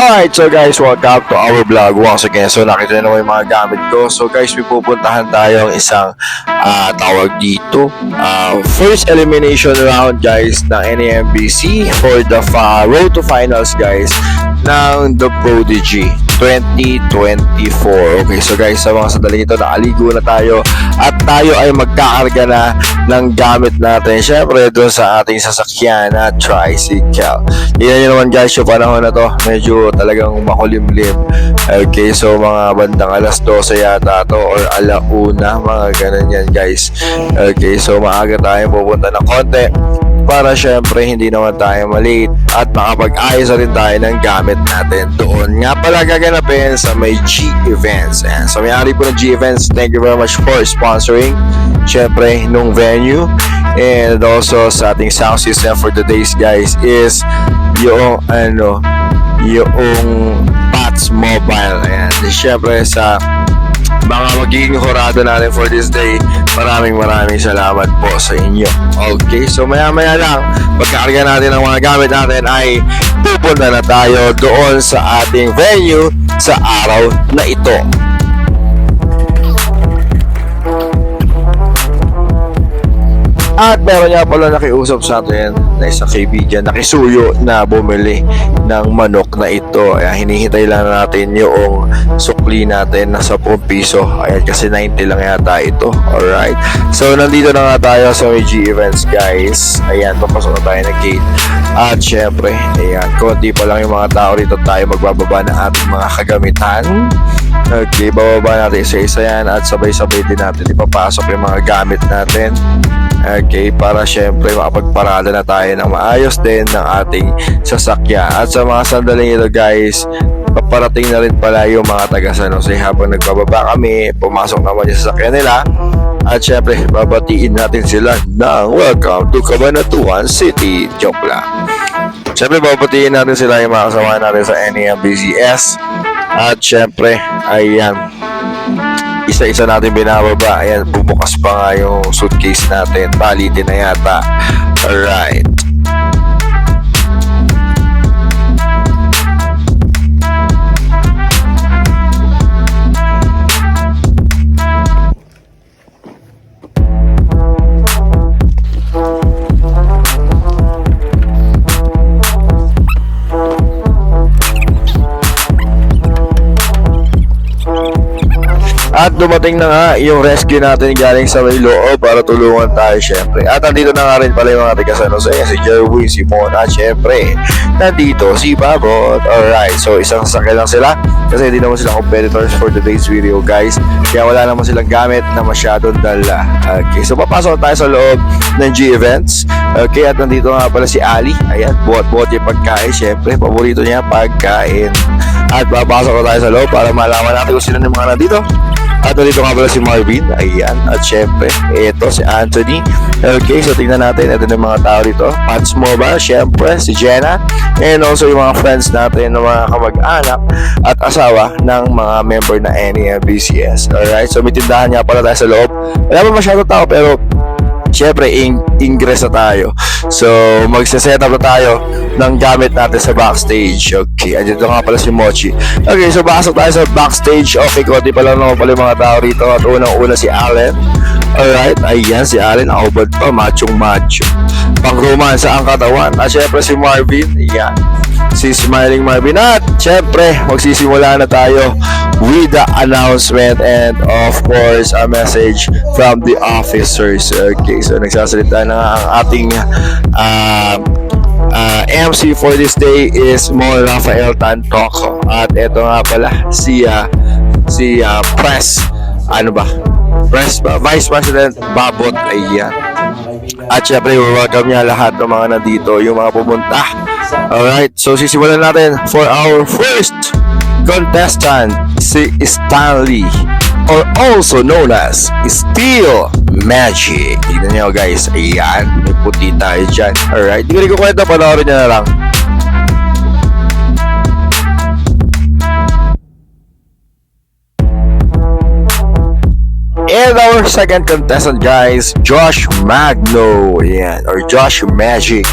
Alright, so guys, welcome to our vlog once again. So nakita nyo naman yung mga gamit ko. So guys, may pupuntahan tayo ng isang ah, tawag dito. ah, first elimination round guys ng NAMBC for the fa- road to finals guys ng The Prodigy 2024. Okay, so guys, sa mga sandali ito, nakaligo na tayo at tayo ay magkakarga na ng gamit natin. Siyempre, doon sa ating sasakyan na tricycle. Tingnan nyo naman guys, yung panahon na to, medyo talagang makulimlim. Okay, so mga bandang alas 12 yata to or alauna, mga ganun yan guys. Okay, so maaga tayo pupunta ng konti para syempre hindi naman tayo malate at makapag-ayos na rin tayo ng gamit natin doon. Nga pala gaganapin sa may G Events. And sa may-ari po ng G Events, thank you very much for sponsoring syempre nung venue and also sa ating sound system for the days guys is yung ano yung Pats Mobile. Ayan. Syempre sa mga magiging horado natin for this day. Maraming maraming salamat po sa inyo. Okay, so maya maya lang, pagkakarga natin ng mga gamit natin ay pupunta na tayo doon sa ating venue sa araw na ito. At meron nga pala nakiusap sa atin na isang kaibigan, nakisuyo na bumili ng manok na ito. Ayan, hinihintay lang natin yung sukli natin na 10 piso. Ayan, kasi 90 lang yata ito. Alright. So, nandito na nga tayo sa may G Events, guys. Ayan, papasok na tayo ng gate. At syempre, ayan, konti pa lang yung mga tao rito tayo magbababa ng ating mga kagamitan. Okay, bababa natin isa-isa yan at sabay-sabay din natin ipapasok yung mga gamit natin. Okay, para syempre makapagparada na tayo ng maayos din ng ating sasakyan. At sa mga sandaling ito guys, paparating na rin pala yung mga taga San Jose habang nagbababa kami, pumasok naman yung sasakyan nila. At syempre, babatiin natin sila ng welcome to Cabanatuan City. Joke lang. Syempre, babatiin natin sila yung mga kasama natin sa NAMBCS. At syempre, ayan, isa-isa natin binababa. Ayan, bumukas pa nga yung suitcase natin. Bali din na yata. Alright. At dumating na nga yung rescue natin galing sa may loob para tulungan tayo syempre. At nandito na nga rin pala yung mga taga San Jose, si Jerwin, si Mona, syempre. Nandito si Babot. Alright, so isang sasakyan lang sila kasi hindi naman sila competitors for today's video guys. Kaya wala naman silang gamit na masyadong dala. Okay, so papasok tayo sa loob ng G Events. Okay, at nandito nga pala si Ali. Ayan, buhat-buhat yung pagkain. Syempre, paborito niya pagkain. At papasok na tayo sa loob para malaman natin kung sino yung mga nandito. At nandito nga pala si Marvin. Ayan. At syempre, ito si Anthony. Okay, so tingnan natin. Ito na yung mga tao dito. Pats Mobile, syempre, si Jenna. And also yung mga friends natin, ng mga kamag-anak at asawa ng mga member na NAMBCS. Alright, so may tindahan nga pala tayo sa loob. Wala pa masyado tao pero Siyempre, in ingress na tayo. So, magse-set up na tayo ng gamit natin sa backstage. Okay, andito nga pala si Mochi. Okay, so pasok tayo sa backstage. Okay, konti pa lang naman pala yung mga tao rito. At unang-una si Allen. Alright, ayan si Allen. Nakubad pa, machong macho. Pang-romansa ang katawan. At syempre si Marvin. Ayan. Si Smiling Marvin. At syempre, magsisimula na tayo with the announcement and of course a message from the officers. Okay, so nagsasalita na ang ating uh, uh, MC for this day is Mo Rafael Tantoco. At ito nga pala si uh, si uh, Press ano ba? Press ba? Vice President Babot Ayan. At syempre, welcome niya lahat ng mga nandito, yung mga pumunta. Alright, so sisimulan natin for our first contestant, si Stanley or also known as Steel Magic. Tignan nyo guys, ayan, may puti tayo dyan. Alright, hindi ko kukwenta, panoorin nyo na lang. And our second contestant guys, Josh Magno. Ayan, or Josh Magic.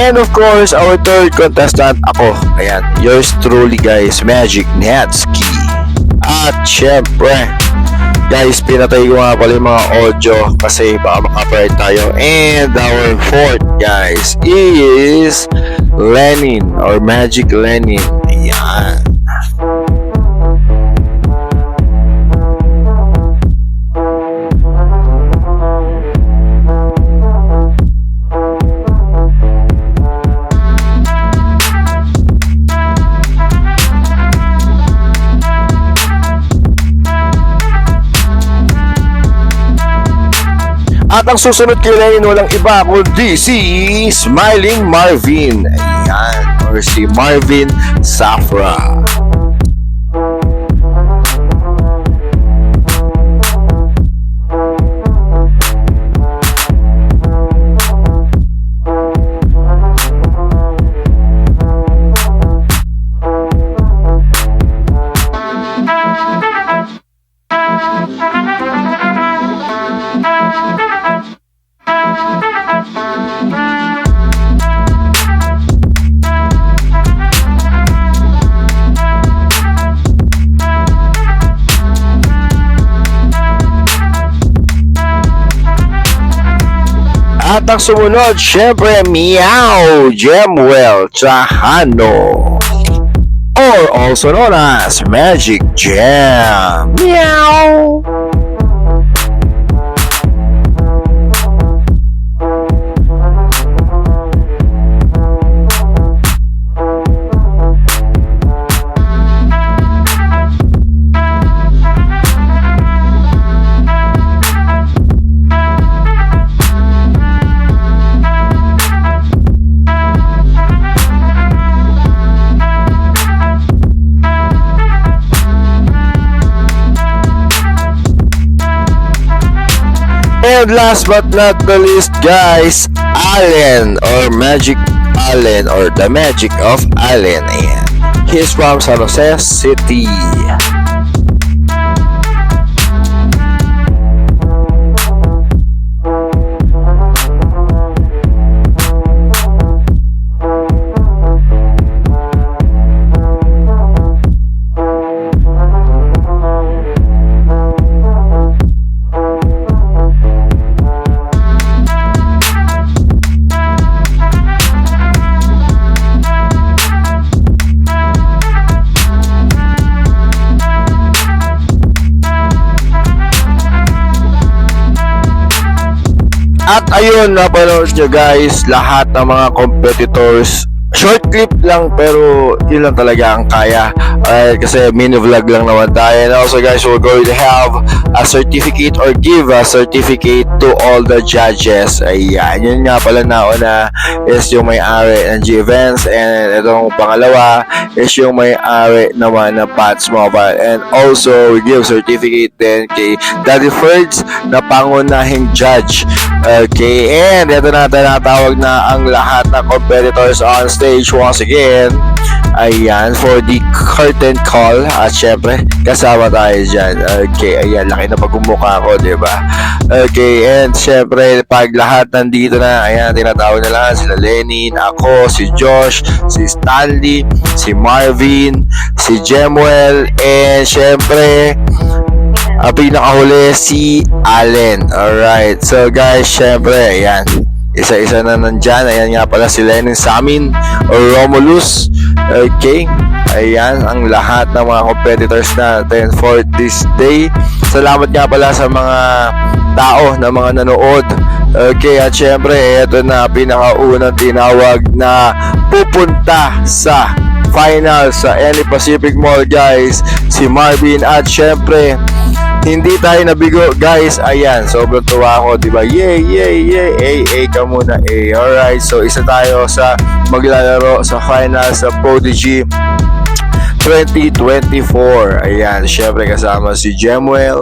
And of course, our third contestant, ako. Ayan, yours truly guys, Magic Netsky. At syempre, guys, pinatay ko nga pala yung mga audio kasi baka makapride tayo. And our fourth, guys, is Lenin or Magic Lenin. Ayan. At ang susunod kay Lenin walang iba kundi si Smiling Marvin. Ayan. Or si Marvin Safra. At ang sumunod, syempre, Meow Gemwell Chahano. Or also known as Magic Jam. Meow! And last but not the least, guys, Allen or Magic Allen or the Magic of Allen. Ayan. He's from San Jose City. At ayun, napanood nyo guys, lahat ng mga competitors. Short clip lang pero yun lang talaga ang kaya. Alright, kasi mini vlog lang naman tayo. And also guys, we're going to have a certificate or give a certificate to all the judges. Ayan, yun nga pala nauna is yung may-ari ng G-Events and itong pangalawa is yung may-ari naman ng Pats Mobile. And also, we give certificate din kay Daddy Ferds na pangunahing judge. Okay, and ito na tinatawag na ang lahat ng competitors on stage once again. Ayan, for the curtain call. At syempre, kasama tayo dyan. Okay, ayan, laki na pagmumukha ko, di ba? Okay, and syempre, pag lahat nandito na, ayan, tinatawag na lang sila Lenin, ako, si Josh, si Stanley, si Marvin, si Jemuel, and syempre, ang pinakahuli si Allen. Alright. So guys, syempre, ayan. Isa-isa na nandyan. Ayan nga pala si Lenin sa amin. Romulus. Okay. Ayan, ang lahat ng mga competitors natin for this day. Salamat nga pala sa mga tao na mga nanood. Okay, at syempre, ito na pinakaunang tinawag na pupunta sa final sa Any Pacific Mall guys si Marvin at syempre hindi tayo nabigo guys. Ayan sobrang tuwa ako diba yay yay yay. Ay ay ka muna eh alright so isa tayo sa maglalaro sa final sa Prodigy 2024 ayan syempre kasama si Jemuel.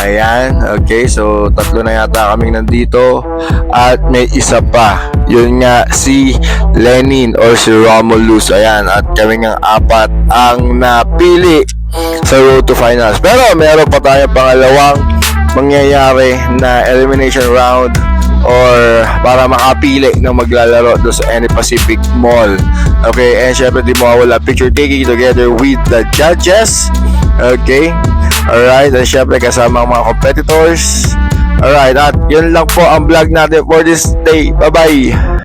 Ayan okay so tatlo na yata kaming nandito. At may isa pa. Yun nga si Lenin or si Romulus. Ayan at kami ng apat ang napili sa road to finals. Pero meron pa tayong pangalawang mangyayari na elimination round or para makapili ng maglalaro doon sa any Pacific Mall. Okay, and syempre di mawawala picture taking together with the judges. Okay, alright, and syempre kasama ang mga competitors. Alright, at yun lang po ang vlog natin for this day. Bye-bye!